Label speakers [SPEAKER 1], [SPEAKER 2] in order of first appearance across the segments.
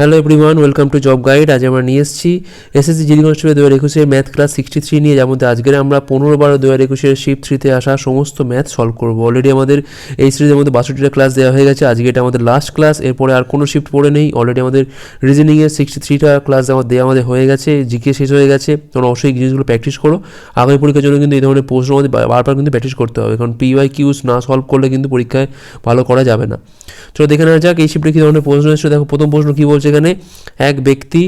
[SPEAKER 1] Hello everyone welcome to job guide আজ আমরা নিয়ে এসেছি এসএসসি জিডি কনস্টেবল দু হাজার একুশের ম্যাথ ক্লাস সিক্সটি থ্রি নিয়ে যেমন আজকের আমরা পনেরো বারো দু হাজার একুশের শিফট থ্রিতে আসা সমস্ত ম্যাথ সলভ করব। অলরেডি আমাদের এই সিরিজের মধ্যে বাষট্টিটা ক্লাস দেওয়া হয়ে গেছে। আজকে এটা আমাদের লাস্ট ক্লাস এরপরে আর কোনো শিফট পড়ে নেই। অলরেডি আমাদের রিজনিংয়ের সিক্সটি থ্রিটা ক্লাস আমার দেওয়া আমাদের হয়ে গেছে জিকে শেষ হয়ে গেছে। তোমরা অবশ্যই জিনিসগুলো প্র্যাকটিস করো। আগামী পরীক্ষার জন্য কিন্তু এই ধরনের প্রশ্ন আমাদের বারবার কিন্তু প্র্যাকটিস করতে হবে। কারণ পিওয়াই কিউজ না সলভ করলে কিন্তু পরীক্ষায় ভালো করা যাবে না। চলো দেখে নেওয়া যাক, এই শিফটে কী ধরনের প্রশ্ন এসেছে। দেখো, প্রথম প্রশ্ন কী বলছে? এখানে এক ব্যক্তি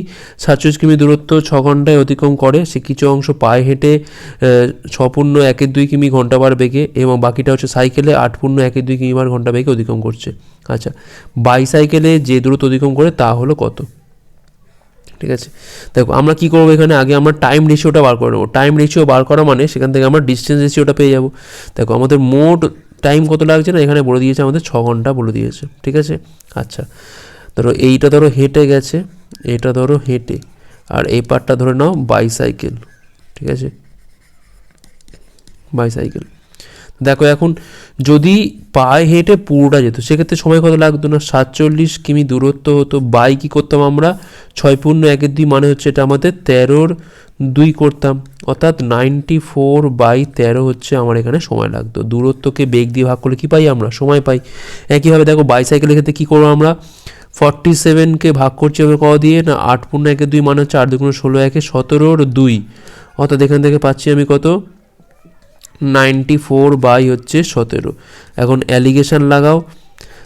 [SPEAKER 1] সাতচল্লিশ কিমি দূরত্ব ছ ঘন্টায় অতিক্রম করে। সে কিছু অংশ পায়ে হেঁটে আহ, ছ পূর্ণ একের দুই কিমি ঘণ্টা বার বেগে এবং বাকিটা হচ্ছে সাইকেলে আট পূর্ণ একের দুই কিমি বার ঘণ্টা বেগে অতিক্রম করছে। আচ্ছা বাইসাইকেলে যে দূরত্ব অতিক্রম করে তা হলো কত? ঠিক আছে? দেখো আমরা কি করব এখানে? আগে আমরা টাইম রেশিওটা বার করে নেব। টাইম রেশিও বার করা মানে সেখান থেকে আমরা ডিস্টেন্স রেশিওটা পেয়ে যাব। দেখো আমাদের মোট টাইম কত লাগছে না? এখানে বলে দিয়েছে আমাদের ছ ঘণ্টা বলে দিয়েছে। ঠিক আছে? আচ্ছা ধরো এইটা ধরো হেঁটে গেছে, এটা ধরো হেঁটে, আর এই পার্টটা ধরে নাও বাইসাইকেল ঠিক আছে? বাইসাইকেল দেখো এখন যদি পায়ে হেঁটে পুরোটা যেত, সেক্ষেত্রে সময় কত লাগতো না? সাতচল্লিশ কিমি দূরত্ব হতো বাই কী করতাম আমরা? ছয় পূর্ণ একের দুই মানে হচ্ছে এটা আমাদের তেরোর দুই করতাম, অর্থাৎ নাইনটি ফোর বাই তেরো হচ্ছে আমার এখানে সময় লাগতো। দূরত্বকে বেগ দিয়ে ভাগ করলে কী পাই আমরা? সময় পাই। একইভাবে দেখো বাইসাইকেলের ক্ষেত্রে কী করব আমরা? ফর্টি সেভেনকে ভাগ করছি আমরা ক দিয়ে? না, আট পূর্ণ একে দুই মানে হচ্ছে আট দুগুণ ষোলো একে সতেরোর দুই। অর্থাৎ এখান থেকে পাচ্ছি আমি কত? নাইনটি ফোর বাই হচ্ছে সতেরো। এখন অ্যালিগেশন লাগাও।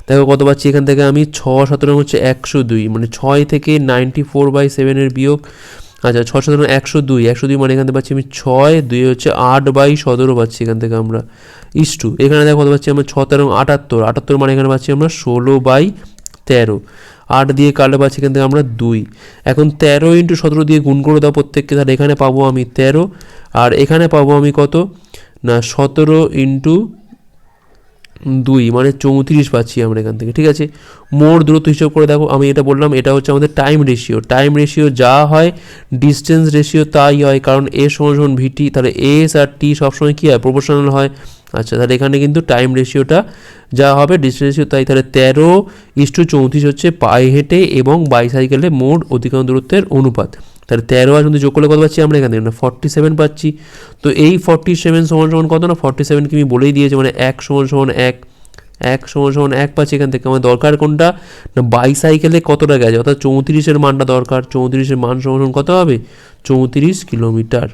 [SPEAKER 1] দেখো কত পাচ্ছি এখান থেকে আমি? ছ সতেরো হচ্ছে একশো দুই মানে ছয় থেকে নাইনটি ফোর বাই সেভেনের বিয়োগ। আচ্ছা ছ সতেরো একশো দুই একশো দুই মানে এখান থেকে পাচ্ছি আমি ছয়, দুই হচ্ছে আট বাই সতেরো পাচ্ছি এখান থেকে আমরা। ইস টু, এখানে দেখো কত পাচ্ছি আমরা? ছ তেরো আটাত্তর আটাত্তর মানে এখানে পাচ্ছি আমরা ষোলো বাই তেরো। আট দিয়ে কাটলে পাচ্ছি এখান থেকে আমরা দুই। এখন তেরো ইন্টু সতেরো দিয়ে গুণ করে দাও প্রত্যেককে, তাহলে এখানে পাবো আমি তেরো। আর এখানে পাবো আমি কত? না, সতেরো ইন্টু দুই মানে চৌত্রিশ পাচ্ছি আমরা এখান থেকে, ঠিক আছে? মোট দূরত্ব হিসাব করে দেখো, আমি এটা বললাম, এটা হচ্ছে আমাদের টাইম রেশিও টাইম রেশিও যা হয় ডিস্টেন্স রেশিও তাই হয়, কারণ এ সমান সমান ভিটি তাহলে এস আর টি সবসময় কী হয়? প্রপোর্শনাল হয়। আচ্ছা তাহলে এখানে কিন্তু টাইম রেশিওটা যা হবে ডিস্টেন্স রেশিও তাই তাহলে তেরো ইস্টু চৌত্রিশ হচ্ছে পায়ে হেঁটে এবং বাইসাইকেলে মোট অতিক্রম দূরত্বের অনুপাত। তাহলে তেরো আর কিন্তু যোগ করলে কত পাচ্ছি আমরা এখান? থেকে না ফর্টি সেভেন পাচ্ছি। তো এই ফর্টি সেভেন সমান সমান কত না? ফর্টি সেভেনকে আমি বলেই দিয়েছি মানে এক সমান সমান এক। এক সমান সমান এক পাচ্ছি এখান থেকে। আমার দরকার কোনটা? না বাইসাইকেলে কতটা গেছে? অর্থাৎ চৌত্রিশের মানটা দরকার। চৌত্রিশের মান সমান কত হবে? চৌত্রিশ কিলোমিটার।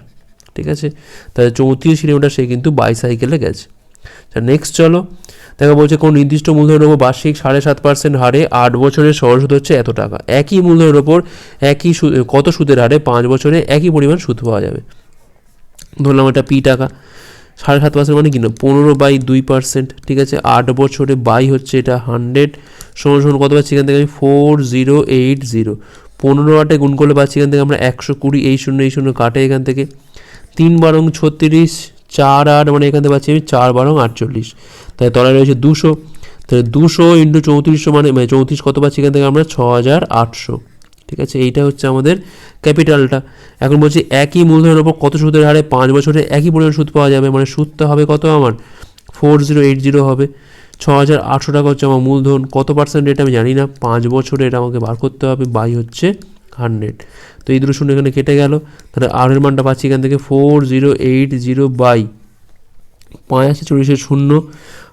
[SPEAKER 1] ঠিক আছে? তাহলে চৌত্রিশ কিলোমিটার সে কিন্তু বাইসাইকেলে গেছে। নেক্সট চলো। দেখা বলছে কোনো নির্দিষ্ট মূলধনের ওপর বার্ষিক সাড়ে সাত পার্সেন্ট হারে আট বছরের সরল সুদ হচ্ছে এত টাকা। একই মূলধনের ওপর একই কত সুদের হারে পাঁচ বছরে একই পরিমাণ সুদ পাওয়া যাবে। ধরলাম এটা পি টাকা। সাড়ে সাত পার্সেন্ট মানে কি না? পনেরো বাই দুই পার্সেন্ট ঠিক আছে? আট বছরে বাই হচ্ছে এটা হান্ড্রেড সমান সমান কত পাচ্ছি এখান থেকে আমি? ফোর জিরো এইট জিরো পনেরো আটে গুণ করলে পাচ্ছি এখান থেকে আমরা একশো কুড়ি, এই শূন্য এই শূন্য কাটে এখান থেকে। তিন বারং ছত্রিশ, চার আট মানে এখান থেকে পাচ্ছি আমি চার বারং আটচল্লিশ। তাই তলায় রয়েছে দুশো। তাহলে দুশো ইন্টু চৌত্রিশশো মানে মানে চৌত্রিশ কত পাচ্ছি এখান থেকে আমরা? ছ হাজার আটশো। ঠিক আছে? এইটা হচ্ছে আমাদের ক্যাপিটালটা। এখন বলছি একই মূলধনের ওপর কত সুদের হারে পাঁচ বছরে একই পরিমাণ সুদ পাওয়া যাবে? মানে সুদটা হবে কত আমার? ফোর জিরো এইট জিরো হবে। ছ হাজার আটশো টাকা হচ্ছে আমার মূলধন। কত পার্সেন্ট রেট আমি জানি না। পাঁচ বছরে এটা আমাকে বার করতে হবে। বাই হচ্ছে হান্ড্রেড। তো এই দুটো শূন্য এখানে কেটে গেল। তাহলে আরের মানটা পাচ্ছি এখান থেকে four zero eight zero by পাঁচ আছে চল্লিশের শূন্য।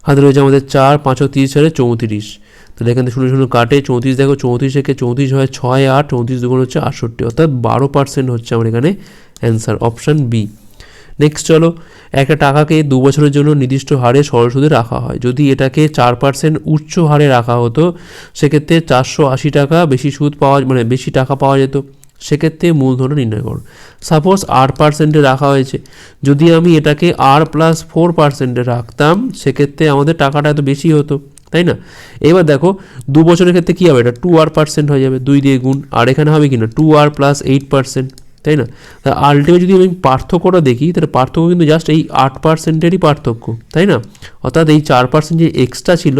[SPEAKER 1] হাতে রয়েছে আমাদের চার পাঁচশো তিরিশ সালে চৌত্রিশ। তাহলে এখান থেকে শূন্য শূন্য কাটে, চৌত্রিশ দেখো, চৌত্রিশ থেকে চৌত্রিশ হয় ছয় আট, চৌত্রিশ দুগুণ হচ্ছে আটষট্টি। অর্থাৎ বারো পার্সেন্ট হচ্ছে আমার এখানে অ্যান্সার অপশান বি নেক্সট চলো, একটা টাকাকে দু বছরের জন্য নির্দিষ্ট হারে সরল সুদে রাখা হয়। যদি এটাকে চার পার্সেন্ট উচ্চ হারে রাখা হতো, সেক্ষেত্রে চারশো আশি টাকা বেশি সুদ পাওয়া মানে বেশি টাকা পাওয়া যেত। সেক্ষেত্রে মূলধন নির্ণয় করো। সাপোজ আট পার্সেন্টে রাখা হয়েছে। যদি আমি এটাকে আর প্লাস ফোর পার্সেন্টে রাখতাম, সেক্ষেত্রে আমাদের টাকাটা এত বেশি হতো, তাই না? এবার দেখো, দু বছরের ক্ষেত্রে কী হবে? এটা টু আর পার্সেন্ট হয়ে যাবে, দুই দিয়ে গুণ। আর এখানে হবে কি না? Two R plus eight percent তাই না? তা আলটিমেট যদি আমি পার্থক্যটা দেখি, তাহলে পার্থক্য কিন্তু জাস্ট এই আট পার্সেন্টেরই পার্থক্য, তাই না? অর্থাৎ এই চার পার্সেন্ট যে এক্সট্রা ছিল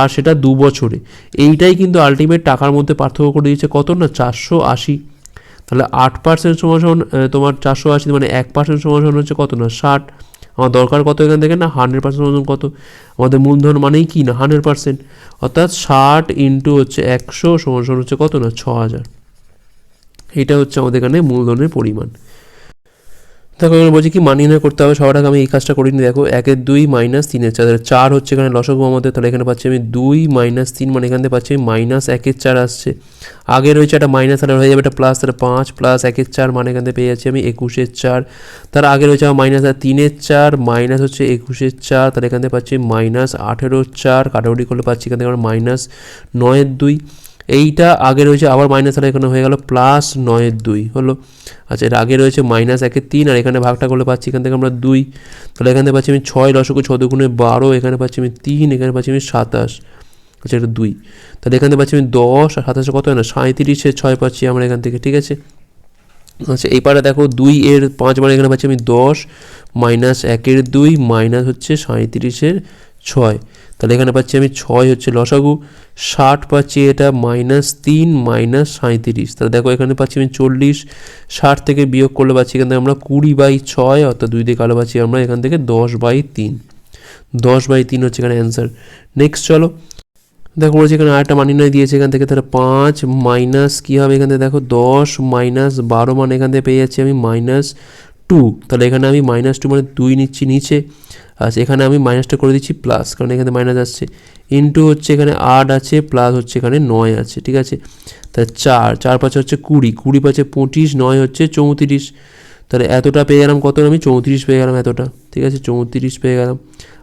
[SPEAKER 1] আর সেটা দু বছরে, এইটাই কিন্তু আলটিমেট টাকার মধ্যে পার্থক্য করে দিয়েছে কত না? চারশো আশি। তাহলে আট পার্সেন্ট সমান তোমার চারশো আশি মানে এক পার্সেন্ট সমান হচ্ছে কত না? ষাট। আমার দরকার কত এখান থেকে না? হান্ড্রেড পার্সেন্ট ওজন কত? আমাদের মূলধন মানেই কি না? হান্ড্রেড পার্সেন্ট অর্থাৎ ষাট ইন্টু হচ্ছে একশো সমান হচ্ছে কত না? ছ হাজার এটা হচ্ছে আমাদের এখানে মূলধনের পরিমাণ। দেখো এখানে বলছি কি মানিয়ে নিয়ে করতে হবে। সবার আগে আমি এই কাজটা করিনি। দেখো, একের দুই মাইনাস তিনের চার। তাহলে চার হচ্ছে এখানে লসগু আমাদের তাহলে এখানে পাচ্ছি আমি দুই মাইনাস তিন মানে এখান থেকে পাচ্ছি আমি মাইনাস একের চার আসছে। আগে রয়েছে একটা মাইনাস, তাহলে হয়ে যাবে একটা প্লাস তাহলে পাঁচ প্লাস একের চার মানে এখান থেকে পেয়ে যাচ্ছি আমি একুশের চার। তার আগে রয়েছে আমার মাইনাস আর তিনের চার, মাইনাস হচ্ছে একুশের চার। তাহলে এখান থেকে পাচ্ছি মাইনাস আঠেরোর চার। কাটাকুটি করলে পাচ্ছি এখান থেকে আমরা মাইনাস নয়ের দুই। এইটা আগে রয়েছে, আবার মাইনাস আর এখানে হয়ে গেল প্লাস নয়ের দুই, হলো? আচ্ছা এর আগে রয়েছে মাইনাস একের তিন, আর এখানে ভাগটা করলে পাচ্ছি এখান থেকে আমরা দুই। তাহলে এখান পাচ্ছি আমি ছয় লসকে ছ দুগুণে বারো, এখানে পাচ্ছি আমি তিন, এখানে পাচ্ছি আমি সাতাশ। আচ্ছা এটা দুই। তাহলে এখান থেকে পাচ্ছি আমি দশ, আর সাতাশে কত হয় না? সাঁত্রিশে ছয় পাচ্ছি আমরা এখান থেকে, ঠিক আছে? আচ্ছা এই পারে দেখো দুই এর পাঁচ মানে এখানে পাচ্ছি আমি দশ মাইনাস একের দুই মাইনাস হচ্ছে সাঁত্রিশের ছয়। তাহলে এখানে পাচ্ছি আমি ছয় হচ্ছে লসাগু, ষাট পাচ্ছি এটা মাইনাস তিন, মাইনাস সাঁত্রিশ তাহলে দেখো এখানে পাচ্ছি আমি চল্লিশ, ষাট থেকে বিয়োগ করলে পাচ্ছি এখান থেকে আমরা কুড়ি বাই ছয়, অর্থাৎ দুই দিকে আলো পাচ্ছি আমরা এখান থেকে দশ বাই তিন। দশ বাই তিন হচ্ছে এখানে অ্যান্সার নেক্সট চলো। দেখো বলছি এখানে আরেকটা মানি নয় দিয়েছে এখান থেকে, তাহলে পাঁচ মাইনাস কী হবে এখান থেকে? দেখো দশ মাইনাস বারো মানে এখান থেকে পেয়ে যাচ্ছি আমি মাইনাস টু। তাহলে এখানে আমি মাইনাস টু মানে দুই নিচ্ছি নিচে। আচ্ছা এখানে আমি মাইনাসটা করে দিচ্ছি প্লাস কারণ এখানে মাইনাস আসছে। ইন্টু হচ্ছে এখানে আট আছে প্লাস হচ্ছে এখানে নয় আছে, ঠিক আছে? তাহলে চার চার পাঁচে হচ্ছে কুড়ি কুড়ি পাঁচে পঁচিশ, নয় হচ্ছে চৌত্রিশ। তাহলে এতটা পেয়ে গেলাম কত? আমি চৌত্রিশ পেয়ে গেলাম এতটা, ঠিক আছে? চৌত্রিশ পেয়ে গেলাম।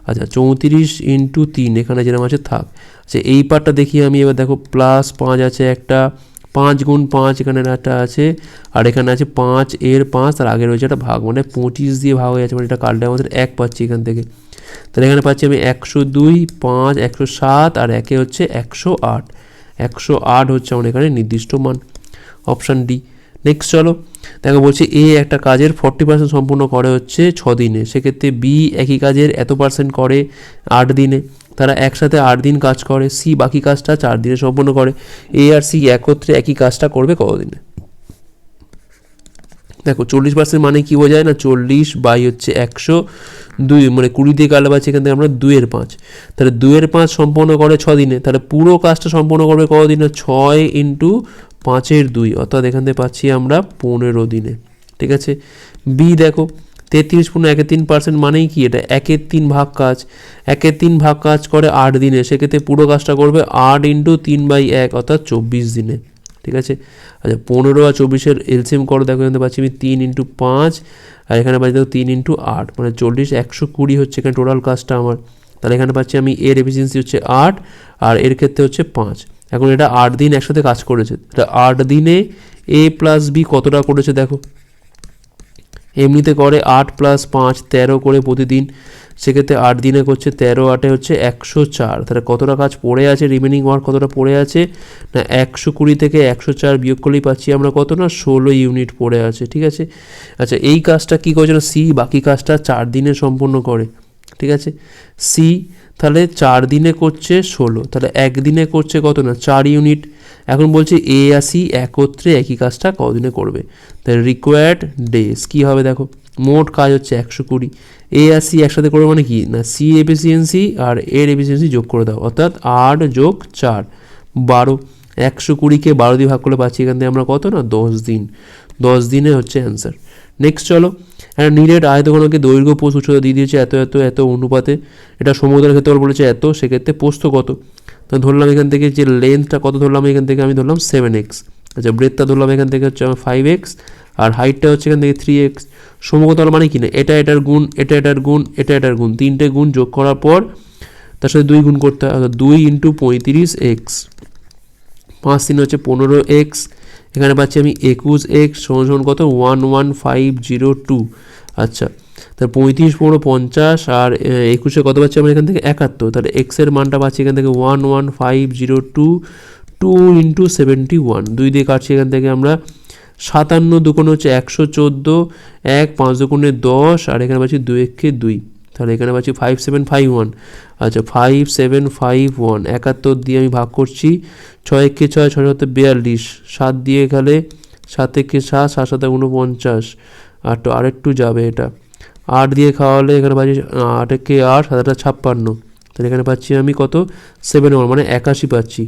[SPEAKER 1] আচ্ছা চৌত্রিশ ইন্টু তিন, এখানে যেরকম আছে থাক। আচ্ছা এই পার্টটা দেখি আমি এবার দেখো প্লাস পাঁচ আছে একটা পাঁচ গুণ পাঁচ এখানে একটা আছে, আর এখানে আছে পাঁচ এর পাঁচ আর আগে রয়েছে একটা ভাগ মানে পঁচিশ দিয়ে ভাগ হয়ে যাচ্ছে মানে এটা কাটলে আমাদের এক পাচ্ছি এখান থেকে। তাহলে এখানে পাচ্ছি আমি একশো দুই, পাঁচ, একশো সাত, আর একে হচ্ছে একশো আট। একশো আট হচ্ছে আমার এখানে নির্দিষ্ট মান। অপশান ডি নেক্সট চলো, দেখো বলছে এ একটা কাজের ফর্টি পার্সেন্ট সম্পূর্ণ করে হচ্ছে ছ দিনে। সেক্ষেত্রে বি একই কাজের এত পার্সেন্ট করে আট দিনে। তারা একসাথে আট দিন কাজ করে, সি বাকি কাজটা চার দিনে সম্পূর্ণ করে। এ আর সি একত্রে একই কাজটা করবে কতদিনে? দেখো, চল্লিশ পার্সেন্ট মানে কি বোঝায় না? চল্লিশ বাই হচ্ছে একশো দুই মানে কুড়ি দিয়ে কালো পাচ্ছি এখান থেকে আমরা দুইয়ের পাঁচ। তাহলে দুইয়ের পাঁচ সম্পন্ন করে ছ দিনে, তাহলে পুরো কাজটা সম্পন্ন করবে কতদিনে? ছয় ইন্টু পাঁচের দুই, অর্থাৎ এখান থেকে পাচ্ছি আমরা পনেরো দিনে, ঠিক আছে? বি দেখো তেত্রিশ পূর্ণ একের তিন পার্সেন্ট মানেই কি এটা? একের তিন ভাগ কাজ। একের তিন ভাগ কাজ করে আট দিনে। সেক্ষেত্রে পুরো কাজটা করবে আট ইন্টু তিন বাই এক, অর্থাৎ চব্বিশ দিনে। ঠিক আছে? আচ্ছা পনেরো আর চব্বিশের এলসিএম করো। দেখো, এখানে পারছি আমি তিন ইন্টু পাঁচ, আর এখানে পাচ্ছি দেখো তিন ইন্টু আট। মানে চল্লিশ, একশো কুড়ি হচ্ছে এখানে টোটাল কাজটা আমার। তাহলে এখানে পাচ্ছি আমি এর এফিসিয়েন্সি হচ্ছে আট, আর এর ক্ষেত্রে হচ্ছে পাঁচ। এখন এটা আট দিন একসাথে কাজ করেছে। এটা আট দিনে এ প্লাস বি কতটা করেছে দেখো? এমনিতে করে আট প্লাস পাঁচ, তেরো করে প্রতিদিন। সেক্ষেত্রে আট দিনে করছে তেরো, আটে হচ্ছে একশো চার। তাহলে কতটা কাজ পড়ে আছে রিমেনিং ওয়ার্ক কতটা পড়ে আছে? না, একশো কুড়ি থেকে একশো চার বিয়োগ করলেই পাচ্ছি আমরা কত না? ষোলো ইউনিট পড়ে আছে, ঠিক আছে? আচ্ছা এই কাজটা কী করছে না সি বাকি কাজটা চার দিনে সম্পূর্ণ করে, ঠিক আছে? সি তাহলে চার দিনে করছে ষোলো, তাহলে একদিনে করছে কত না, চার ইউনিট এখন বলছে এ আর সি একত্রে একই কাজটা কদিনে করবে? তাহলে রিকোয়ার্ড ডেজ কী হবে দেখো? মোট কাজ হচ্ছে একশো কুড়ি। এ আর সি একসাথে করবে মানে কি? না সি এফিসিয়েন্সি আর এর এফিসিয়েন্সি যোগ করে দাও, অর্থাৎ আট যোগ চার, বারো। একশো কুড়িকে বারো দিয়ে ভাগ করলে পাচ্ছি এখান থেকে আমরা কত না, দশ দিন। দশ দিনে হচ্ছে অ্যান্সার নেক্সট চলো। একটা নিরেট আয়তঘনকে দৈর্ঘ্য পোস্ত উচ্চতা দিয়ে দিয়েছে এত এত এত অনুপাতে। এটা সমুদ্রের ক্ষেত্রে বলেছে এত, সেক্ষেত্রে পোস্ত কত? তো ধরলাম এখান থেকে যে লেন্থটা কত ধরলাম, এখান থেকে আমি ধরলাম সেভেন এক্স আচ্ছা ব্রেথটা ধরলাম এখান থেকে হচ্ছে আমার ফাইভ এক্স আর হাইটটা হচ্ছে এখান থেকে থ্রি এক্স সমকতল মানে কি না? এটা, এটার গুণ, এটা, এটার গুণ, এটা, এটার গুণ। তিনটে গুণ যোগ করার পর তার সাথে দুই গুণ করতে হয় দুই ইন্টু পঁয়ত্রিশ এক্স পাঁচ তিন হচ্ছে পনেরো এক্স এখানে পাচ্ছি আমি একুশ এক্স সমান কত? One one five zero two. আচ্ছা তাহলে পঁয়ত্রিশ পনেরো পঞ্চাশ আর একুশে কত পাচ্ছি আমরা এখান থেকে? একাত্তর। তাহলে এক্সের মানটা পাচ্ছি এখান থেকে one one five zero two two into seventy one. দুই দিয়ে কাটছি এখান থেকে আমরা সাতান্ন দুকোণ হচ্ছে একশো চোদ্দ, এক পাঁচ দুকোণে দশ, আর এখানে পাচ্ছি দুই একে দুই। তাহলে এখানে পাচ্ছি ফাইভ সেভেন ফাইভ ওয়ান আচ্ছা ফাইভ সেভেন ফাইভ ওয়ান একাত্তর দিয়ে আমি ভাগ করছি, ছয় একে ছয় ছয় সাথে বিয়াল্লিশ, সাত দিয়ে গেলে সাত একে সাত সাত সাথে উনপঞ্চাশ। আর তো আরেকটু যাবে এটা। আট দিয়ে খাওয়ালে এখানে পাচ্ছি আট একে আট, সাত আটটা ছাপ্পান্ন। তাহলে এখানে পাচ্ছি আমি কত? সেভেন ওয়ান মানে একাশি পাচ্ছি।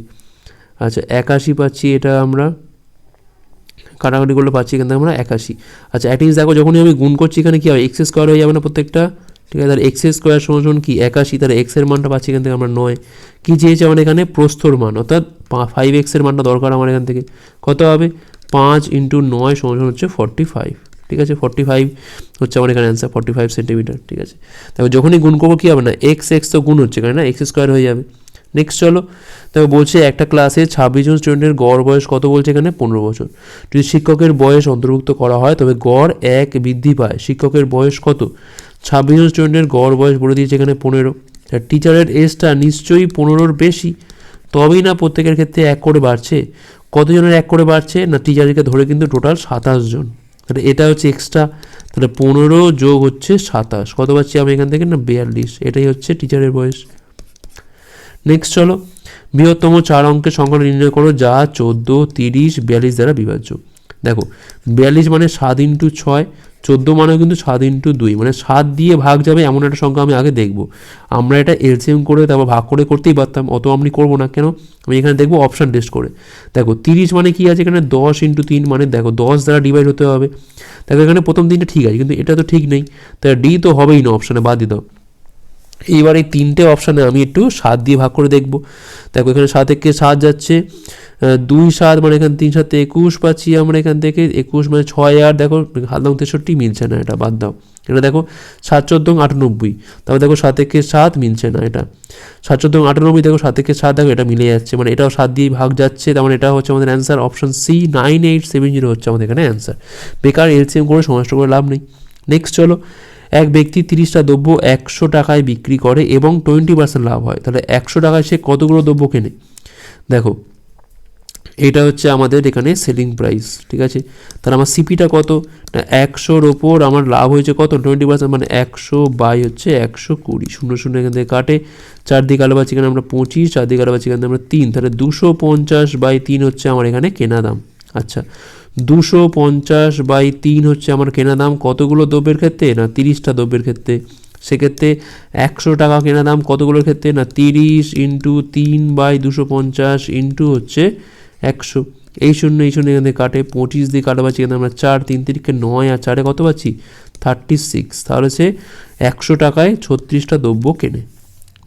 [SPEAKER 1] আচ্ছা একাশি পাচ্ছি এটা আমরা কাটাকাটি করলে পাচ্ছি এখান থেকে আমরা একাশি। আচ্ছা জিনিস দেখো যখনই আমি গুণ করছি এখানে কী হবে? এক্স স্কোয়ার হয়ে যাবে না প্রত্যেকটা? ঠিক আছে তাহলে এক্স স্কোয়ার সমান সমান কি? একাশি। তাহলে এক্সের মানটা পাচ্ছি এখান থেকে আমরা নয়। কী চেয়েছে আমার এখানে? প্রস্তর মান। অর্থাৎ ফাইভ এক্সের মানটা দরকার আমার এখান থেকে। কত হবে? পাঁচ ইন্টু নয় সমান সমান হচ্ছে ফর্টি ফাইভ ঠিক আছে? ফর্টি ফাইভ হচ্ছে আমার এখানে অ্যান্সার ফর্টি ফাইভ সেন্টিমিটার ঠিক আছে? তারপর যখনই গুণ করব, কী হবে না? এক্স এক্স তো গুণ হচ্ছে এখানে না এক্স স্কোয়ার হয়ে যাবে। নেক্সট চলো। তবে বলছে একটা ক্লাসে ছাব্বিশ জন স্টুডেন্টের গড় বয়স কত বলছে এখানে? পনেরো বছর। যদি শিক্ষকের বয়স অন্তর্ভুক্ত করা হয়, তবে গড় এক বৃদ্ধি পায়। শিক্ষকের বয়স কত? ছাব্বিশ স্টুডেন্টের গড় বয়স বলে দিয়েছে এখানে পনেরো। টিচারের এজটা নিশ্চয়ই পনেরোর বেশি। তবেই না প্রত্যেকের ক্ষেত্রে এক করে বাড়ছে। কতজনের এক করে বাড়ছে? না টিচারকে ধরে কিন্তু টোটাল সাতাশ জন। তাহলে এটা হচ্ছে এক্সট্রা তাহলে পনেরো যোগ হচ্ছে সাতাশ। কত পাচ্ছি আমি এখান থেকে? না বিয়াল্লিশ। এটাই হচ্ছে টিচারের বয়স। নেক্সট চলো। বৃহত্তম চার অঙ্কের সংখ্যা নির্ণয় করো। যা চোদ্দ, তিরিশ, বিয়াল্লিশ দ্বারা বিভাজ্য। দেখো, বিয়াল্লিশ মানে সাত ইন্টু ছয়। চোদ্দ মানে কিন্তু সাত ইন্টু দুই মানে সাত দিয়ে ভাগ যাবে এমন একটা সংখ্যা আমি আগে দেখব। আমরা এটা এলসিএম করে তারপর ভাগ করে করতেই পারতাম, অত আমি করব না। কেন? আমি এখানে দেখব অপশান টেস্ট করে। দেখো, তিরিশ মানে কি আছে এখানে? দশ ইন্টু তিন মানে দেখো, দশ দ্বারা ডিভাইড হতে হবে। দেখো এখানে প্রথম দিনটা ঠিক আছে, কিন্তু এটা তো ঠিক নেই। তাহলে ডি তো হবেই না অপশানে বাদ দিতে দাও। এইবার এই তিনটে অপশানে আমি একটু সাত দিয়ে ভাগ করে দেখব। দেখো, এখানে সাত থেকে সাত যাচ্ছে দুই সাত মানে এখানে তিন সাথে একুশ পাচ্ছি আমরা এখান থেকে একুশ মানে ছয় আর দেখো হাত তেষট্টি মিলছে না এটা, বাদ দাও। এটা দেখো, সাত চোদ্দ আটানব্বই, তারপর দেখো সাত থেকে সাত মিলছে না এটা। সাত চোদ্দ আটানব্বই দেখো, সাত থেকে সাত দেখো, এটা মিলে যাচ্ছে মানে এটাও সাত দিয়ে ভাগ যাচ্ছে, তার মানে এটা হচ্ছে আমাদের answer option C nine eight seven zero হচ্ছে আমাদের এখানে অ্যান্সার বেকার এলসিএম করে সমস্ত করে লাভ নেই। নেক্সট চলো এক ব্যক্তি তিরিশটা দ্রব্য একশো টাকায় বিক্রি করে এবং টোয়েন্টি পার্সেন্ট লাভ হয়। তাহলে একশো টাকায় সে কতগুলো দ্রব্য কেনে? দেখো, এটা হচ্ছে আমাদের এখানে সেলিং প্রাইস ঠিক আছে? তাহলে আমার সিপিটা কত? না, একশোর ওপর আমার লাভ হয়েছে কত? টোয়েন্টি পার্সেন্ট মানে একশো বাই হচ্ছে একশো কুড়ি। শূন্য শূন্য এখান থেকে কাটে। চার দিকে আলো পাচ্ছি আমরা পঁচিশ চার দিকে আলো পাচ্ছি এখানে আমরা তিন। তাহলে দুশো পঞ্চাশ বাই তিন হচ্ছে আমার এখানে কেনা দাম। আচ্ছা দুশো পঞ্চাশ বাই তিন হচ্ছে আমার কেনা দাম। কতগুলো দ্রব্যের ক্ষেত্রে? না, তিরিশটা দ্রব্যের ক্ষেত্রে। সেক্ষেত্রে একশো টাকা কেনা দাম কতগুলোর ক্ষেত্রে? না, তিরিশ ইন্টু তিন বাই দুশো পঞ্চাশ ইন্টু হচ্ছে একশো। এই শূন্য এই শূন্য এখান কাটে। পঁচিশ দিয়ে কাটা পাচ্ছি এখানে আমরা চার, তিন তিরিখে নয় আর চারে কত পাচ্ছি? Thirty six. তাহলে সে একশো টাকায় ছত্রিশটা দ্রব্য কেনে।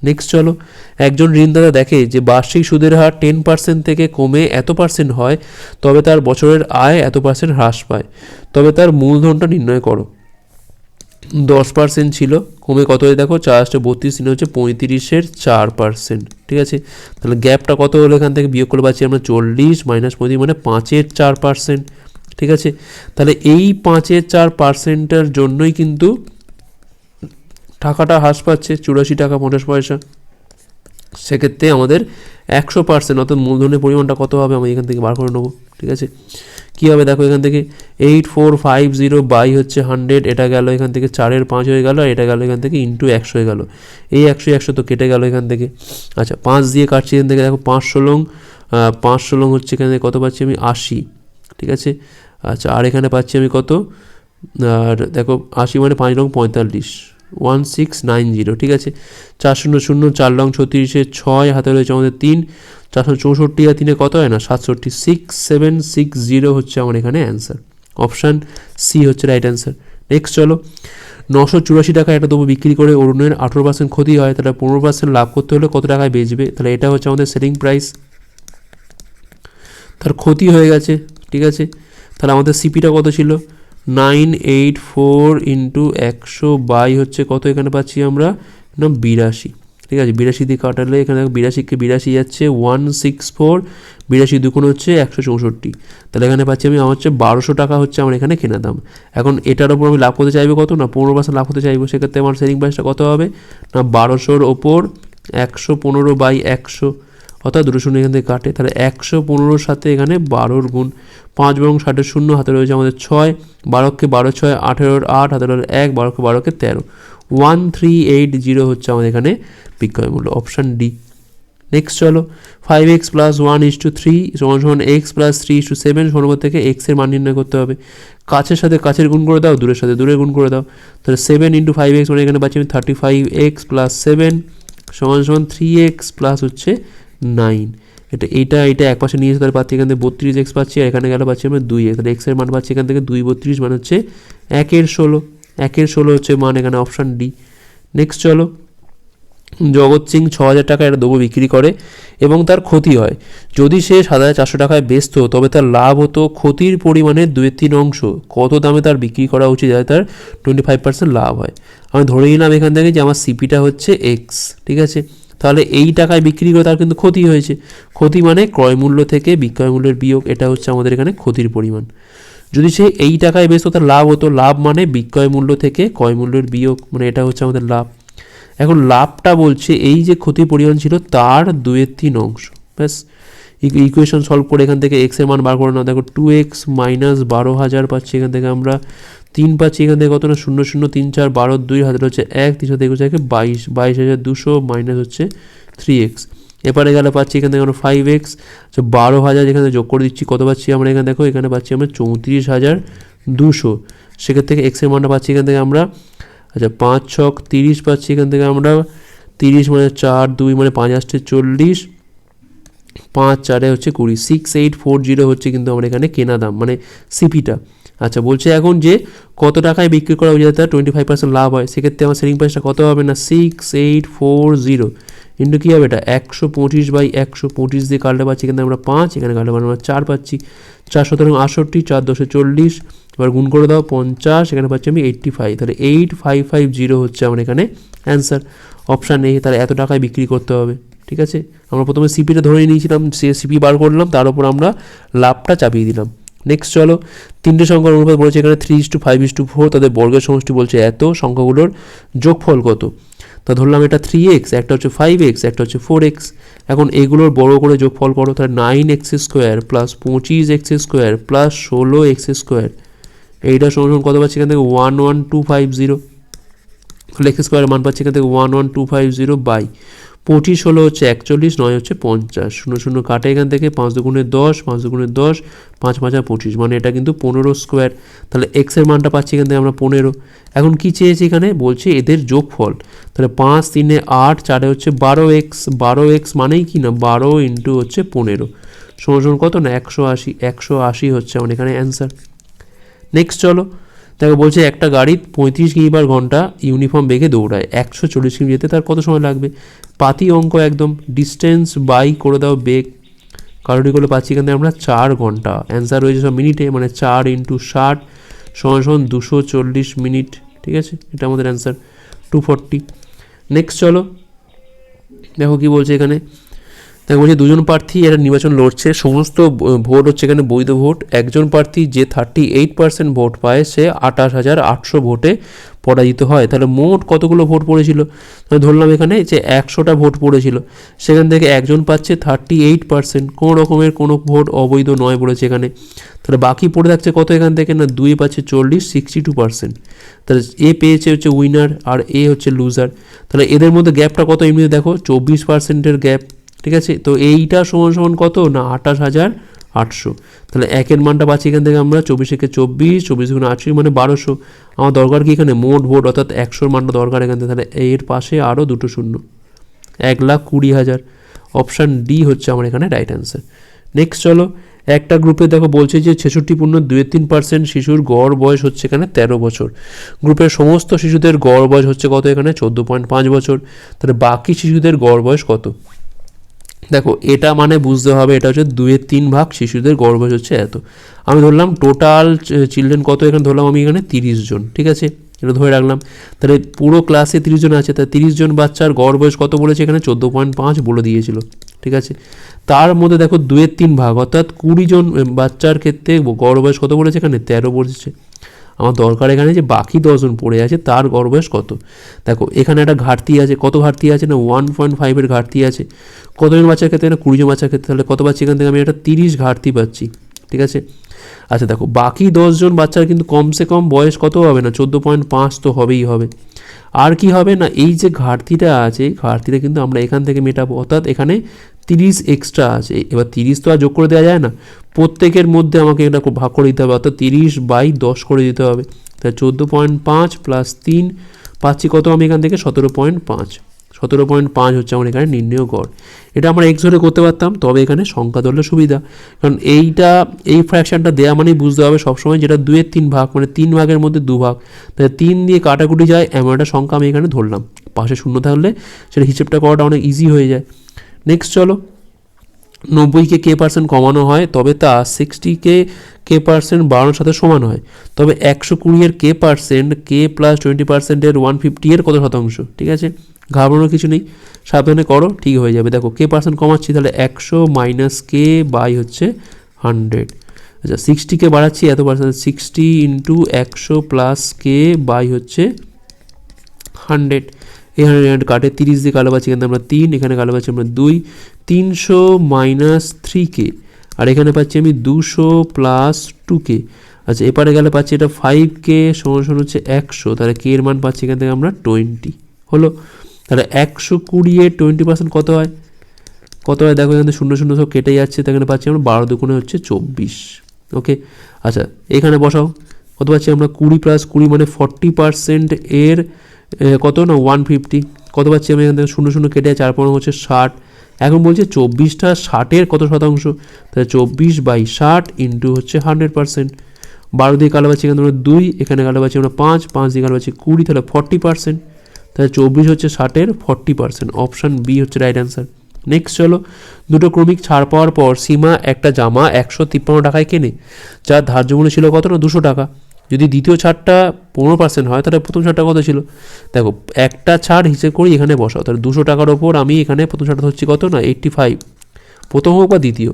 [SPEAKER 1] নেক্সট চলো। একজন ঋণদাতা দেখে যে বার্ষিক সুদের হার টেন পার্সেন্ট থেকে কমে এত পার্সেন্ট হয়, তবে তার বছরের আয় এত পার্সেন্ট হ্রাস পায়। তবে তার মূলধনটা নির্ণয় করো। দশ পার্সেন্ট ছিল, কমে কত হয়ে দেখো? চারশো বত্রিশ দিনে হচ্ছে পঁয়ত্রিশের চার পার্সেন্ট ঠিক আছে? তাহলে গ্যাপটা কত হলো এখান থেকে? বিয়োগ করে পাচ্ছি আমরা চল্লিশ মাইনাস পঁয়ত্রিশ মানে পাঁচের চার পার্সেন্ট ঠিক আছে? তাহলে এই পাঁচের চার পার্সেন্টের জন্যই কিন্তু টাকাটা হ্রাস পাচ্ছে, চুরাশি টাকা পঞ্চাশ পয়সা। সেক্ষেত্রে আমাদের একশো পার্সেন্ট অর্থাৎ মূলধনের পরিমাণটা কত হবে আমি এখান থেকে বার করে নেব, ঠিক আছে? কী হবে দেখো এখান থেকে? Eight four five zero by হচ্ছে হান্ড্রেড এটা গেল এখান থেকে চারের পাঁচ হয়ে গেল, আর এটা গেল এখান থেকে ইন্টু একশো হয়ে গেল। এই একশো একশো তো কেটে গেল এখান থেকে। আচ্ছা পাঁচ দিয়ে কাটছি এখান থেকে দেখো পাঁচ ষোলং পাঁচ ষোলং হচ্ছে এখানে কত পাচ্ছি আমি? আশি, ঠিক আছে? আচ্ছা আর এখানে পাচ্ছি আমি কত? আর দেখো, আশি মানে পাঁচ রং পঁয়তাল্লিশ। ওয়ান সিক্স নাইন জিরো ঠিক আছে? চার শূন্য শূন্য চার লং ছত্রিশে ছয়, হাতে রয়েছে আমাদের তিন। চারশো চৌষট্টি আর তিনে কত হয় না? সাতষট্টি। সিক্স সেভেন সিক্স জিরো হচ্ছে আমার এখানে অ্যান্সার অপশান সি হচ্ছে রাইট অ্যান্সার নেক্সট চলো। নশো চুরাশি টাকা একটা তবু বিক্রি করে অরুণের আঠেরো পার্সেন্ট ক্ষতি হয়, তাহলে পনেরো পার্সেন্ট লাভ করতে হলে কত টাকায় বেচবে? তাহলে এটা হচ্ছে আমাদের সেলিং প্রাইস তার ক্ষতি হয়ে গেছে, ঠিক আছে? তাহলে আমাদের সিপিটা কত ছিল? নাইন এইট ফোর ইন্টু একশো বাই হচ্ছে কত এখানে পাচ্ছি আমরা? না, বিরাশি। ঠিক আছে, বিরাশি দিয়ে কাটালে এখানে বিরাশিকে বিরাশি যাচ্ছে ওয়ান সিক্স ফোর বিরাশি দুগুণ হচ্ছে একশো চৌষট্টি। তাহলে এখানে পাচ্ছি আমি, আমার হচ্ছে বারোশো টাকা হচ্ছে আমার এখানে কেনা দাম। এখন এটার ওপর আমি লাভ করতে চাইব কত? না, পনেরো পার্সেন্ট লাভ করতে চাইব, সেক্ষেত্রে আমার সেলিং প্রাইসটা কত হবে? না, বারোশোর ওপর একশো পনেরো বাই একশো। অর্থাৎ দুটো শূন্য এখান থেকে কাটে, তাহলে একশো পনেরোর সাথে এখানে বারোর গুণ পাঁচ বরং ষাটের শূন্য হাতে রয়েছে আমাদের ছয়, বারোকে বারো ছয়, আঠেরোর আট, হাতে রয়েছে এক, বারোকে বারোকে তেরো। ওয়ান, থ্রি, এইট, জিরো হচ্ছে আমাদের এখানে বিক্রয় মূল্য, অপশান ডি। নেক্সট চলো, five X plus one is two three, সমান সমান X plus three is two seven, সমান থেকে এক্সের মান নির্ণয় করতে হবে। কাছের সাথে কাছের গুণ করে দাও, দূরের সাথে দূরের গুণ করে দাও। তাহলে সেভেন ইন্টু ফাইভ এক্স মানে এখানে পাচ্ছি আমি thirty five X plus seven, সমান সমান থ্রি এক্স প্লাস হচ্ছে নাইন এটা এইটা এটা এক পাশে নিয়ে এসে তাহলে পাচ্ছি এখান থেকে বত্রিশ এক্স পাচ্ছি, আর এখানে গেলে পাচ্ছি আমরা দুই এক্স তাহলে এক্সের মান পাচ্ছি এখান থেকে দুই বত্রিশ মানে হচ্ছে একের ষোলো। একের ষোলো হচ্ছে মান এখানে অপশান ডি নেক্সট চলো। জগৎ সিং ছ হাজার টাকা একটা দ্রব্য বিক্রি করে এবং তার ক্ষতি হয়। যদি সে সাত হাজার চারশো টাকায় বেচতো তবে তার লাভ হতো ক্ষতির পরিমাণের দুয়ের তিন অংশ। কত দামে তার বিক্রি করা উচিত যাতে তার টোয়েন্টি ফাইভ পার্সেন্ট লাভ হয়? আমি ধরে নিলাম এখান থেকে যে আমার সিপিটা হচ্ছে এক্স ঠিক আছে? তাহলে এই টাকায় বিক্রি করে তার কিন্তু ক্ষতি হয়েছে। ক্ষতি মানে ক্রয় মূল্য থেকে বিক্রয় মূল্যের বিয়োগ, এটা হচ্ছে আমাদের এখানে ক্ষতির পরিমাণ। যদি সে এই টাকায় বেচতো তার লাভ হতো। লাভ মানে বিক্রয় মূল্য থেকে ক্রয় মূল্যের বিয়োগ মানে এটা হচ্ছে আমাদের লাভ। এখন লাভটা বলছে, এই যে ক্ষতির পরিমাণ ছিল, তার দুয়ের তিন অংশ। ব্যাস ইকুয়েশন সলভ করে এখান থেকে এক্সের মান বার করে না দেখো টু এক্স মাইনাস বারো হাজার পাচ্ছি এখান থেকে আমরা। তিন পাচ্ছি এখান থেকে কত না শূন্য শূন্য, তিন, চার, বারো, দুই হাজার হচ্ছে এক তিনশো একুশ একে বাইশ বাইশ হাজার দুশো মাইনাস হচ্ছে থ্রি এক্স এবারে গেলে পাচ্ছি এখান থেকে আমরা ফাইভ এক্স বারো হাজার এখানে যোগ করে দিচ্ছি, কত পাচ্ছি আমরা এখানে? দেখো, এখানে পাচ্ছি আমরা চৌত্রিশ হাজার দুশো। সেক্ষেত্রে এক্সের মানটা পাচ্ছি এখান থেকে আমরা আচ্ছা পাঁচ ছক তিরিশ পাচ্ছি এখান থেকে আমরা, তিরিশ মানে চার, দুই মানে পাঁচ আসছে চল্লিশ। পাঁচ চারে হচ্ছে কুড়ি। সিক্স এইট ফোর জিরো হচ্ছে কিন্তু আমার এখানে কেনা দাম মানে সিপিটা আচ্ছা বলছে এখন যে কত টাকায় বিক্রি করা যাতে তার টোয়েন্টি ফাইভ পার্সেন্ট লাভ হয়। সেক্ষেত্রে আমার সেলিং প্রাইসটা কত হবে না? Six eight four zero into কী হবে এটা? একশো পঁচিশ বাই একশো পঁচিশ দিয়ে কাটলে পাচ্ছি, এখানে আমরা পাঁচ, এখানে কাটলে আমরা চার পাচ্ছি। চার সুতরাং আটষট্টি, চার দশে চল্লিশ। এবার গুণ করে দাও, পঞ্চাশ, এখানে পাচ্ছি আমি এইট্টি ফাইভ তাহলে এইট ফাইভ ফাইভ জিরো হচ্ছে আমার এখানে অ্যান্সার অপশান নেই তাহলে এত টাকায় বিক্রি করতে হবে, ঠিক আছে? আমরা প্রথমে সিপিটা ধরে নিয়েছিলাম সে সিপি বার করলাম, তার উপর আমরা লাভটা চাপিয়ে দিলাম। নেক্সট চলো। তিনটে সংখ্যার অনুপাত বলেছে এখানে three is two five is two four তাদের বর্গের সমষ্টি বলছে এত, সংখ্যাগুলোর যোগফল কত? তা ধরলাম এটা থ্রি এক্স একটা হচ্ছে ফাইভ এক্স একটা হচ্ছে ফোর এক্স এখন এগুলোর বড় করে যোগফল করো, তাহলে নাইন এক্স স্কোয়ার প্লাস পঁচিশ এক্স স্কোয়ার প্লাস ষোলো এক্স স্কোয়ার এইটা সমান কত পাচ্ছি এখান থেকে? One one two five zero X square মান পাচ্ছি এখান থেকে one one two five zero by পঁচিশ হলো হচ্ছে একচল্লিশ, নয় হচ্ছে পঞ্চাশ। শূন্য শূন্য কাটে এখান থেকে, পাঁচ দুগুণে দশ, পাঁচ দুগুণে দশ, পাঁচ, পাঁচা পঁচিশ। মানে এটা কিন্তু পনেরো স্কোয়ার তাহলে এক্সের মানটা পাচ্ছি এখান থেকে আমরা পনেরো। এখন কি চেয়েছি এখানে? বলছে এদের যোগফল। তাহলে পাঁচ, তিনে আট, চারে হচ্ছে বারো এক্স বারো এক্স মানেই কি না? বারো ইন্টু হচ্ছে পনেরো। সমান কত না? একশো আশি। একশো আশি হচ্ছে আমার এখানে অ্যান্সার নেক্সট চলো। দেখো বলছে, একটা গাড়ি পঁয়ত্রিশ কিমি পার ঘণ্টা ইউনিফর্ম বেগে দৌড়ায়, একশো চল্লিশ কিমি যেতে তার কত সময় লাগবে? পাতি অঙ্ক একদম, ডিস্টেন্স বাই করে দাও বেগ কারোটি করলে পাচ্ছি এখান আমরা চার ঘণ্টা। অ্যান্সার রয়েছে সব মিনিটে মানে চার ইন্টু ষাট সমান সমান দুশো চল্লিশ মিনিট, ঠিক আছে? এটা আমাদের অ্যান্সার টু ফর্টি নেক্সট চলো, দেখো কি বলছে এখানে। দেখো বলছে, দুজন প্রার্থী এরা নির্বাচন লড়ছে। সমস্ত ভোট হচ্ছে এখানে বৈধ ভোট। একজন প্রার্থী যে থার্টি এইট পার্সেন্ট ভোট পায়, সে আঠাশ হাজার আটশো ভোটে পরাজিত হয়। তাহলে মোট কতগুলো ভোট পড়েছিল? তাহলে ধরলাম এখানে যে একশোটা ভোট পড়েছিল। সেখান থেকে একজন পাচ্ছে থার্টি এইট পার্সেন্ট কোনো রকমের কোনো ভোট অবৈধ নয় পড়েছে এখানে। তাহলে বাকি পড়ে থাকছে কত এখান থেকে? না, দুই পাচ্ছে চল্লিশ সিক্সটি টু পার্সেন্ট তাহলে এ পেয়েছে হচ্ছে উইনার আর এ হচ্ছে লুজার তাহলে এদের মধ্যে গ্যাপটা কত? এমনি দেখো, চব্বিশ পার্সেন্টের গ্যাপ ঠিক আছে? তো এইটা সমান সমান কত? না, আঠাশ হাজার আটশো। তাহলে একের মানটা পাচ্ছি এখান থেকে আমরা চব্বিশ একে চব্বিশ চব্বিশ গুণ আটশো মানে বারোশো। আমার দরকার কি এখানে? মোট ভোট, অর্থাৎ একশোর মানটা দরকার এখান থেকে। তাহলে এর পাশে আরও দুটো শূন্য। এক লাখ কুড়ি হাজার। অপশান ডি হচ্ছে আমার এখানে রাইট অ্যান্সার নেক্সট চলো। একটা গ্রুপে দেখো বলছে যে ছেষট্টি পূর্ণ দুই তিন পার্সেন্ট শিশুর গড় বয়স হচ্ছে এখানে তেরো বছর। গ্রুপের সমস্ত শিশুদের গড় বয়স হচ্ছে কত এখানে? চোদ্দ পয়েন্ট পাঁচ বছর। তাহলে বাকি শিশুদের গড় বয়স কত? দেখো, এটা মানে বুঝতে হবে, এটা হচ্ছে দুয়ের তিন ভাগ, শিশুদের গড় বয়স হচ্ছে এত। আমি ধরলাম টোটাল চিলড্রেন কত এখানে? ধরলাম আমি এখানে তিরিশ জন, ঠিক আছে? এটা ধরে রাখলাম। তাহলে পুরো ক্লাসে তিরিশ জন আছে তাহলে তিরিশ জন বাচ্চার গড় বয়স কত বলেছে এখানে? চোদ্দ পয়েন্ট পাঁচ বলে দিয়েছিল, ঠিক আছে? তার মধ্যে দেখো দুয়ের তিন ভাগ, অর্থাৎ কুড়ি জন বাচ্চার ক্ষেত্রে গড় বয়স কত বলেছে এখানে? তেরো বলেছে। আমার দরকার এখানে যে বাকি দশজন পড়ে আছে, তার গড় বয়স কত? দেখো, এখানে একটা ঘাটতি আছে, কত ঘাটতি আছে না? ওয়ান পয়েন্ট ফাইভের ঘাটতি আছে। কতজন বাচ্চার ক্ষেত্রে না? কুড়ি জন বাচ্চার ক্ষেত্রে তাহলে কত পাচ্ছি এখান থেকে? আমি একটা তিরিশ ঘাটতি পাচ্ছি, ঠিক আছে? আচ্ছা দেখো, বাকি দশজন বাচ্চার কিন্তু কমসে কম বয়স কত হবে না? চোদ্দ পয়েন্ট পাঁচ তো হবেই হবে। আর কি হবে না? এই যে ঘাটতিটা আছে, ঘাটতিটা কিন্তু আমরা এখান থেকে মেটাবো। অর্থাৎ এখানে তিরিশ এক্সট্রা আছে। এবার তিরিশ তো আর যোগ করে দেওয়া যায় না। প্রত্যেকের মধ্যে আমাকে এটা ভাগ করে দিতে হবে। অর্থাৎ তিরিশ বাই দশ করে দিতে হবে। তাহলে চোদ্দ পয়েন্ট পাঁচ প্লাস তিন পাচ্ছি কত আমি এখান থেকে? সতেরো পয়েন্ট পাঁচ। সতেরো পয়েন্ট পাঁচ হচ্ছে আমার এখানে নির্ণয় গড়। এটা আমরা এক্স ধরে করতে পারতাম, তবে এখানে সংখ্যা ধরলে সুবিধা। কারণ এইটা, এই ফ্র্যাকশনটা দেওয়া মানেই বুঝতে হবে সবসময় যেটা দুয়ের তিন ভাগ মানে তিন ভাগের মধ্যে দু ভাগ। তাহলে তিন দিয়ে কাটাকুটি যায়, এমন একটা সংখ্যা আমি এখানে ধরলাম। পাশে শূন্য থাকলে সেটা হিসেবটা করাটা অনেক ইজি হয়ে যায়। নেক্সট চলো। নব্বইকে কে পার্সেন্ট কমানো হয়, তবে তা সিক্সটিকে কে পার্সেন্ট বাড়ানোর সাথে সমান হয়। তবে একশো কুড়িয়ের K percent K plus twenty পার্সেন্টের ওয়ান ফিফটি এর কত শতাংশ? ঠিক আছে? ঘাবড়ানোর কিছু নেই। সাবধানে করো, ঠিক হয়ে যাবে। দেখো, কে পার্সেন্ট কমাচ্ছি, তাহলে একশো মাইনাস কে বাই হচ্ছে হান্ড্রেড আচ্ছা সিক্সটিকে বাড়াচ্ছি, এত পার্সেন্ট সিক্সটি ইন্টু একশো প্লাস কে বাই হচ্ছে হান্ড্রেড এখানে হান্ড্রেড কাটে তিরিশ দিয়ে কালো পাচ্ছি, এখানে আমরা তিন, এখানে কালো পাচ্ছি আমরা দুই, তিনশো মাইনাস থ্রি কে আর এখানে পাচ্ছি আমি দুশো প্লাস টু কে আচ্ছা এপারে গেলে পাচ্ছি এটা ফাইভ কে সমান হচ্ছে একশো, তাহলে কে এর মান পাচ্ছি এখান থেকে আমরা টোয়েন্টি হলো? তাহলে একশো কুড়িয়ে টোয়েন্টি পার্সেন্ট কত হয়? কত হয়? দেখো এখানে শূন্য শূন্য সব কেটে যাচ্ছে, তো এখানে পাচ্ছি আমরা বারো দুগুণে হচ্ছে চব্বিশ। ওকে আচ্ছা এখানে বসাও। কত পাচ্ছি আমরা? কুড়ি প্লাস কুড়ি মানে ফর্টি পার্সেন্ট এর কত না ওয়ান ফিফটি কত পাচ্ছি আমি এখান থেকে? শূন্য শূন্য কেটে চার পনেরো হচ্ছে ষাট। এখন বলছে চব্বিশটা ষাটের কত শতাংশ? তাহলে চব্বিশ বাই ষাট ইন্টু হচ্ছে হান্ড্রেড পার্সেন্ট বারো দিয়ে কালো পাচ্ছি এখানে দুই, এখানে কালো পাচ্ছি আমরা পাঁচ পাঁচ দিয়ে কালো পাচ্ছি কুড়ি, তাহলে ফর্টি পার্সেন্ট তাহলে চব্বিশ হচ্ছে ষাটের ফর্টি পার্সেন্ট অপশান বি হচ্ছে রাইট অ্যান্সার নেক্সট চলো, দুটো ক্রমিক ছাড় পাওয়ার পর সীমা একটা জামা একশো তিপ্পান্ন টাকায় কেনে। যার ধার্য মূল্য ছিল কত না, দুশো টাকা। যদি দ্বিতীয় ছাড়টা পনেরো পার্সেন্ট হয়, তাহলে প্রথম ছাড়টা কত ছিল? দেখো, একটা ছাড় হিসেব করি এখানে বসাও। তাহলে দুশো টাকার ওপর আমি এখানে প্রথম ছাড়টা ধরছি কত না? এইট্টি ফাইভ প্রথম হোক বা দ্বিতীয়,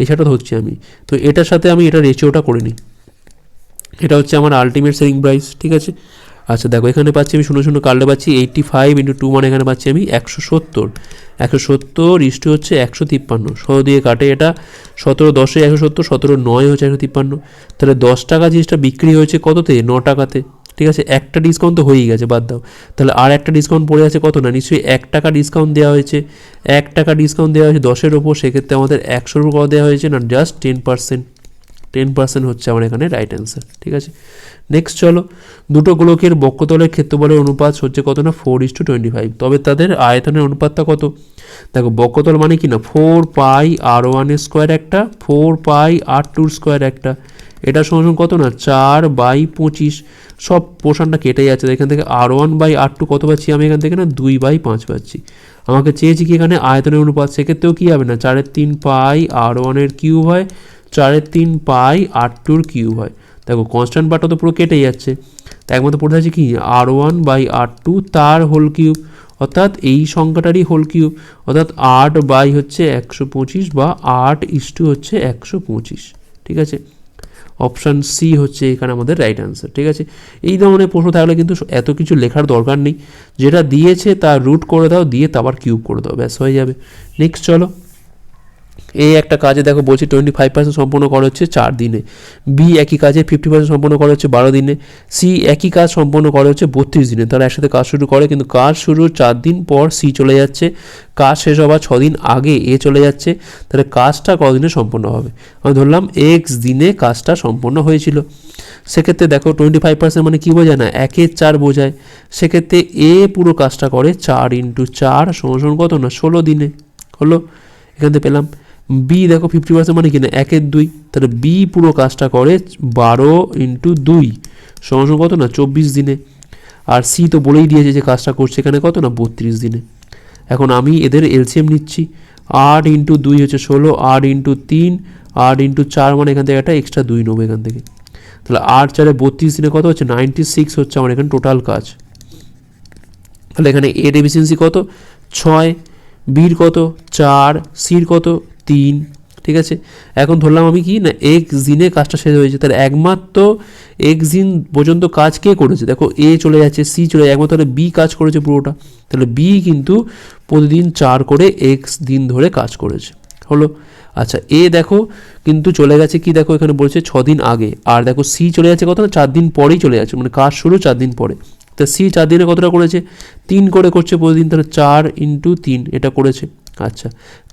[SPEAKER 1] এই ছাড়টা ধরছি আমি। তো এটার সাথে আমি এটা রেচিওটা করে নিই। এটা হচ্ছে আমার আলটিমেট সেলিং প্রাইস ঠিক আছে? আচ্ছা দেখো, এখানে পাচ্ছি আমি শূন্য শূন্য কাটলে পাচ্ছি এইট্টি ফাইভ ইন্টু টু মানে এখানে পাচ্ছি আমি একশো সত্তর। একশো সত্তর ইস্টু হচ্ছে একশো তিপ্পান্ন। ষোলো দিয়ে কাটে এটা, সতেরো দশে একশো সত্তর, সতেরো নয় হচ্ছে একশো তিপ্পান্ন। তাহলে দশ টাকা জিনিসটা বিক্রি হয়েছে কততে? ন টাকাতে। ঠিক আছে, একটা ডিসকাউন্ট তো হয়েই গেছে, বাদ দাও। তাহলে আর একটা ডিসকাউন্ট পড়ে আছে কত না? নিশ্চয়ই এক টাকা ডিসকাউন্ট দেওয়া হয়েছে। এক টাকা ডিসকাউন্ট দেওয়া হয়েছে দশের ওপর, সেক্ষেত্রে আমাদের একশোর উপর দেওয়া হয়েছে না? Just ten percent ten percent হচ্ছে আমার এখানে রাইট অ্যান্সার ঠিক আছে? নেক্সট চলো, দুটো গোলকের বক্ষতলের ক্ষেত্রফলের অনুপাত হচ্ছে কত না? Four is two twenty five তবে তাদের আয়তনের অনুপাতটা কত? দেখো বক্ষতল মানে কি না? ফোর পাই আর ওয়ানের স্কোয়ার একটা ফোর পাই আর টুর স্কোয়ার একটা, এটা সমান কত না? চার বাই পঁচিশ, সব পোর্শনটা কেটে যাচ্ছে। এখান থেকে আর ওয়ান বাই আর টু কত পাচ্ছি আমি এখান থেকে না? দুই বাই পাঁচ পাচ্ছি। আমাকে চেয়েছি কি এখানে আয়তনের অনুপাত, সেক্ষেত্রেও কী হবে না? চারের তিন পাই আর ওয়ানের কিউব হয় চারের তিন পাই আর টুর কিউব হয়। দেখো কনস্ট্যান্ট বারটা তো পুরো কেটে যাচ্ছে। তাই একমাত্র পড়ে আছে কি? আর ওয়ান বাই আর টু তার হোল কিউব অর্থাৎ এই সংখ্যাটারই হোল কিউব অর্থাৎ আট বাই হচ্ছে একশো পঁচিশ বা আট ইস্টু হচ্ছে একশো পঁচিশ। ঠিক আছে? অপশান সি হচ্ছে এখানে আমাদের রাইট অ্যান্সার ঠিক আছে? এই ধরনের প্রশ্ন থাকলে কিন্তু এত কিছু লেখার দরকার নেই। যেটা দিয়েছে তার রুট করে দাও, দিয়ে তারপর কিউব করে দাও, ব্যাস হয়ে যাবে। নেক্সট চলো। এই একটা কাজে দেখো বলছি টোয়েন্টি ফাইভ পার্সেন্ট সম্পন্ন করা হচ্ছে চার দিনে। বি একই কাজে ফিফটি পার্সেন্ট সম্পন্ন করা হচ্ছে বারো দিনে। সি একই কাজ সম্পন্ন করা হচ্ছে বত্রিশ দিনে। তারা একসাথে কাজ শুরু করে, কিন্তু কাজ শুরুর চার দিন পর সি চলে যাচ্ছে। কাজ শেষ হওয়ার ছ দিন আগে এ চলে যাচ্ছে। তাহলে কাজটা কদিনে সম্পন্ন হবে? আমি ধরলাম এক্স দিনে কাজটা সম্পন্ন হয়েছিল। সেক্ষেত্রে দেখো টোয়েন্টি ফাইভ পার্সেন্ট মানে কী বোঝায় না? একের চার বোঝায়। সেক্ষেত্রে এ পুরো কাজটা করে চার ইন্টু চার সমান কত না? ষোলো দিনে। হলো? এখান থেকে পেলাম। বি দেখো ফিফটি পার্সেন্ট মানে কি না? একের দুই। তাহলে বি পুরো কাজটা করে বারো ইন্টু দুই। সমান কত না? চব্বিশ দিনে। আর সি তো বলেই দিয়েছে যে কাজটা করছে এখানে কত না? বত্রিশ দিনে। এখন আমি এদের এলসিএম নিচ্ছি। আট ইন্টু দুই হচ্ছে ষোলো, আট ইন্টু তিন, আট ইন্টু চার মানে এখান থেকে একটা এক্সট্রা দুই নেব এখান থেকে। তাহলে আট চারে বত্রিশ দিনে কত হচ্ছে? নাইনটি সিক্স হচ্ছে আমার এখানে টোটাল কাজ। তাহলে এখানে এর এফিসিয়েন্সি কত? ছয় বির কত? চার সির কত? তিন, ঠিক আছে? এখন ধরলাম আমি কি? না, এক দিনে কাজটা শেষ হয়েছে। তাহলে একমাত্র এক দিন পর্যন্ত কাজ কে করেছে? দেখো, এ চলে যাচ্ছে, সি চলে যাচ্ছে। একমাত্র বি কাজ করেছে পুরোটা। তাহলে বি কিন্তু প্রতিদিন চার করে এক্স দিন ধরে কাজ করেছে। হলো? আচ্ছা এ দেখো কিন্তু চলে গেছে কি? দেখো, এখানে বলছে দিন আগে। আর দেখো সি চলে যাচ্ছে কত? না চার দিন পরেই চলে যাচ্ছে। মানে কাজ শুরু চার দিন পরে। তা সি চার দিনে কতটা করেছে? তিন করে করছে প্রতিদিন, তাহলে চার ইন্টু তিন, এটা করেছে। আচ্ছা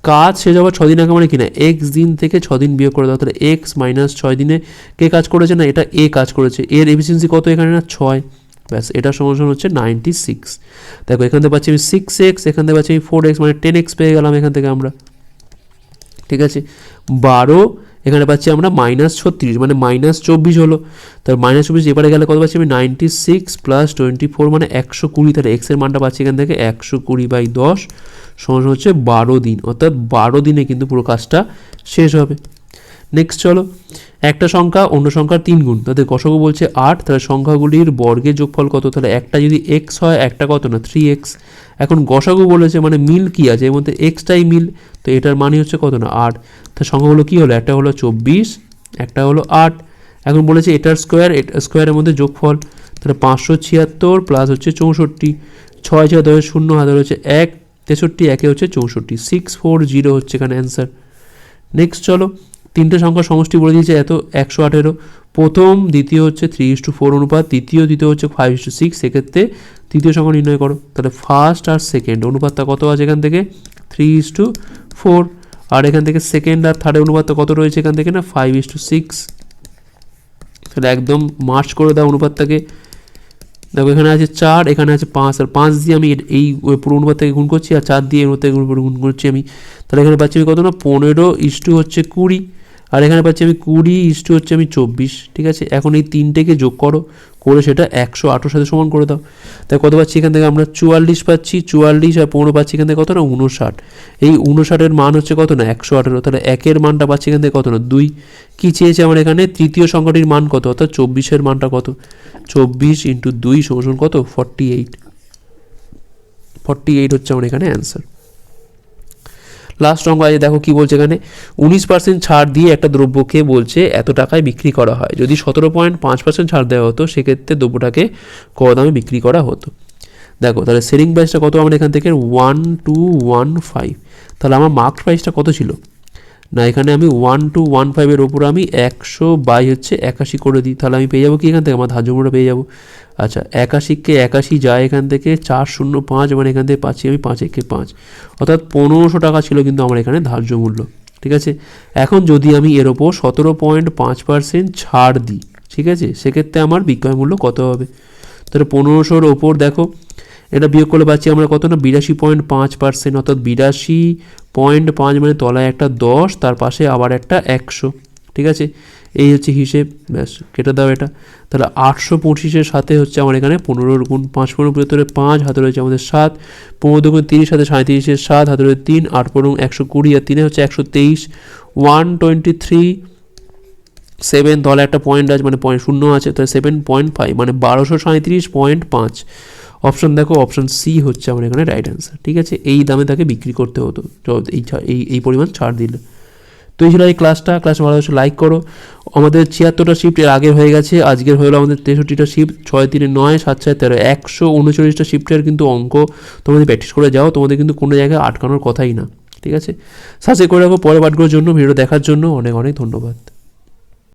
[SPEAKER 1] কাজ শেষ হওয়ার ছ দিন আগে মানে কি না? এক্স দিন থেকে ছ দিন বিয়োগ করে দাও, তাহলে এক্স মাইনাস ছয় দিনে কে কাজ করেছে না? এটা এ কাজ করেছে। এর এফিসিয়েন্সি কত এখানে না? ছয়। ব্যাস এটা সমান হচ্ছে নাইনটি সিক্স দেখো, এখান থেকে পাচ্ছি আমি সিক্স এক্স এখান থেকে পাচ্ছি আমি ফোর এক্স মানে টেন এক্স পেয়ে গেলাম এখান থেকে আমরা। ঠিক আছে? বারো এখানে পাচ্ছি আমরা মাইনাস ছত্রিশ মানে মাইনাস চব্বিশ হলো। তার মাইনাস চব্বিশ এবারে গেলে কত পাচ্ছি আমি? Ninety six plus twenty four মানে একশো কুড়ি। তাহলে এক্সের মানটা পাচ্ছি এখান থেকে একশো কুড়ি বাই দশ, সমান হচ্ছে বারো দিন। অর্থাৎ বারো দিনে কিন্তু পুরো কাজটা শেষ হবে। নেক্সট চলো। একটা সংখ্যা, অন্য সংখ্যার তিন গুণ। তাদের গসগু বলছে আট, তাহলে সংখ্যাগুলির বর্গের যোগফল কত? তাহলে একটা যদি এক্স হয়, একটা কত না? থ্রি এক্স এখন গসাগু বলেছে মানে মিল কি আছে? এর মধ্যে এক্সটাই মিল, তো এটার মানে হচ্ছে কত না? আট। তো সংখ্যাগুলো কী হলো? একটা হলো চব্বিশ, একটা হলো আট। এখন বলেছে এটার স্কোয়ার স্কোয়ারের মধ্যে যোগফল, তাহলে পাঁচশো ছিয়াত্তর প্লাস হচ্ছে চৌষট্টি। ছয় ছয় দশ শূন্য হাজার হচ্ছে এক, তেষট্টি, একে হচ্ছে চৌষট্টি। সিক্স ফোর জিরো হচ্ছে এখানে অ্যান্সার নেক্সট চলো। তিনটে সংখ্যার সমষ্টি বলে দিয়েছে এত একশো আঠেরো। প্রথম, দ্বিতীয় হচ্ছে থ্রি ইস টু ফোর অনুপাত, তৃতীয়, দ্বিতীয় হচ্ছে ফাইভ ইস টু সিক্স সেক্ষেত্রে তৃতীয় সংখ্যা নির্ণয় করো। তাহলে ফার্স্ট আর সেকেন্ড অনুপাতটা কত আছে এখান থেকে? থ্রি ইস টু ফোর আর এখান থেকে সেকেন্ড আর থার্ডের অনুপাতটা কত রয়েছে এখান থেকে না? ফাইভ ইস টু সিক্স তাহলে একদম মার্চ করে দাও অনুপাতটাকে। দেখো এখানে আছে চার, এখানে আছে পাঁচ। আর পাঁচ দিয়ে আমি এই পুরো অনুপাত থেকে গুণ করছি, আর চার দিয়ে এর মধ্যে গুণ করছি আমি। তাহলে এখানে পাচ্ছি আমি কত না? পনেরো ইস টু হচ্ছে কুড়ি। আর এখানে পাচ্ছি আমি কুড়ি ইস্টু হচ্ছে আমি চব্বিশ, ঠিক আছে? এখন এই তিনটেকে যোগ করো, করে সেটা একশো আটোর সাথে সমান করে দাও। তাই কত পাচ্ছি এখান থেকে? আমরা চুয়াল্লিশ পাচ্ছি, চুয়াল্লিশ আর পনেরো পাচ্ছি এখান থেকে কত না? উনষাট এই উনষাটের মান হচ্ছে কত না? একশো আঠেরো। তাহলে একের মানটা পাচ্ছি এখান থেকে কত না? দুই। কী চেয়েছে আমার এখানে? তৃতীয় সংখ্যাটির মান কত? অর্থাৎ চব্বিশের মানটা কত? চব্বিশ ইন্টু দুই সমান কত? ফর্টি এইট ফর্টি এইট হচ্ছে আমার এখানে অ্যান্সার লাস্ট অঙ্ক আছে দেখো কি বলছে এখানে, উনিশ পার্সেন্ট ছাড় দিয়ে একটা দ্রব্যকে বলছে এত টাকায় বিক্রি করা হয়। যদি সতেরো পয়েন্ট পাঁচ পার্সেন্ট ছাড় দেওয়া হতো, সেক্ষেত্রে দ্রব্যটাকে কত দামে বিক্রি করা হতো। দেখো, তাহলে সেলিং প্রাইসটা কত আমার এখান থেকে? ওয়ান টু ওয়ান ফাইভ তাহলে আমার মার্ক প্রাইসটা কত ছিল? না, এখানে আমি ওয়ান টু ওয়ান ফাইভের ওপর আমি একশো বাই হচ্ছে একাশি করে দিই। তাহলে আমি পেয়ে যাব কি এখান থেকে? আমার মূল্য পেয়ে যাব। আচ্ছা একাশিকে একাশি যায় এখান থেকে, চার শূন্য পাঁচ মানে এখান থেকে পাচ্ছি আমি পাঁচ একে পাঁচ। অর্থাৎ পনেরোশো টাকা ছিল কিন্তু আমার এখানে ধার্য মূল্য। ঠিক আছে? এখন যদি আমি এর ওপর সতেরো পয়েন্ট পাঁচ পার্সেন্ট ছাড় দিই, ঠিক আছে? সেক্ষেত্রে আমার বিক্রয় মূল্য কত হবে? তাহলে পনেরোশোর ওপর দেখো, এটা বিয়োগ করলে পাচ্ছি আমরা কত না? বিরাশি পয়েন্ট পাঁচ পার্সেন্ট অর্থাৎ বিরাশি পয়েন্ট পাঁচ মানে তলায় একটা দশ, তার পাশে আবার একটা একশো। ঠিক আছে? এই হচ্ছে হিসেব, ব্যাস, কেটে দাও এটা। তাহলে আটশো পঁচিশের সাথে হচ্ছে আমার এখানে পনেরোর গুণ পাঁচ পনেরো পঁচাত্তরে পাঁচ, হাতে রয়েছে আমাদের সাত। পনেরো দুগুণ তিরিশ হাতে সাঁত্রিশের সাত, হাতে রয়েছে তিন, আট পনেরো একশো কুড়ি, আর তিনে হচ্ছে একশো তেইশ। ওয়ান টোয়েন্টি থ্রি সেভেন তলে একটা পয়েন্ট আছে মানে পয়েন্ট শূন্য আছে, তাহলে সেভেন পয়েন্ট ফাইভ মানে বারোশো সাঁত্রিশ পয়েন্ট পাঁচ। অপশন দেখো অপশন সি হচ্ছে আমার এখানে রাইট অ্যান্সার ঠিক আছে? এই দামে তাকে বিক্রি করতে হতো। এই এই এই পরিমাণ ছাড় দিলে। তো এই ছিল এই ক্লাসটা ক্লাস ভালো লাইক করো। আমাদের ছিয়াত্তরটা শিফট এর আগে হয়ে গেছে। আজকের হলো আমাদের তেষট্টিটা শিফট ছয় তিনে নয়, সাত ছয় তেরো। একশো উনচল্লিশটা শিফটের কিন্তু অঙ্ক তোমাদের প্র্যাকটিস করে যাও। তোমাদের কিন্তু কোনো জায়গায় আটকানোর কথাই না, ঠিক আছে? সাবস্ক্রাইব করে রাখো পরে পাঠগুলোর জন্য ভিডিও দেখার জন্য। অনেক অনেক ধন্যবাদ।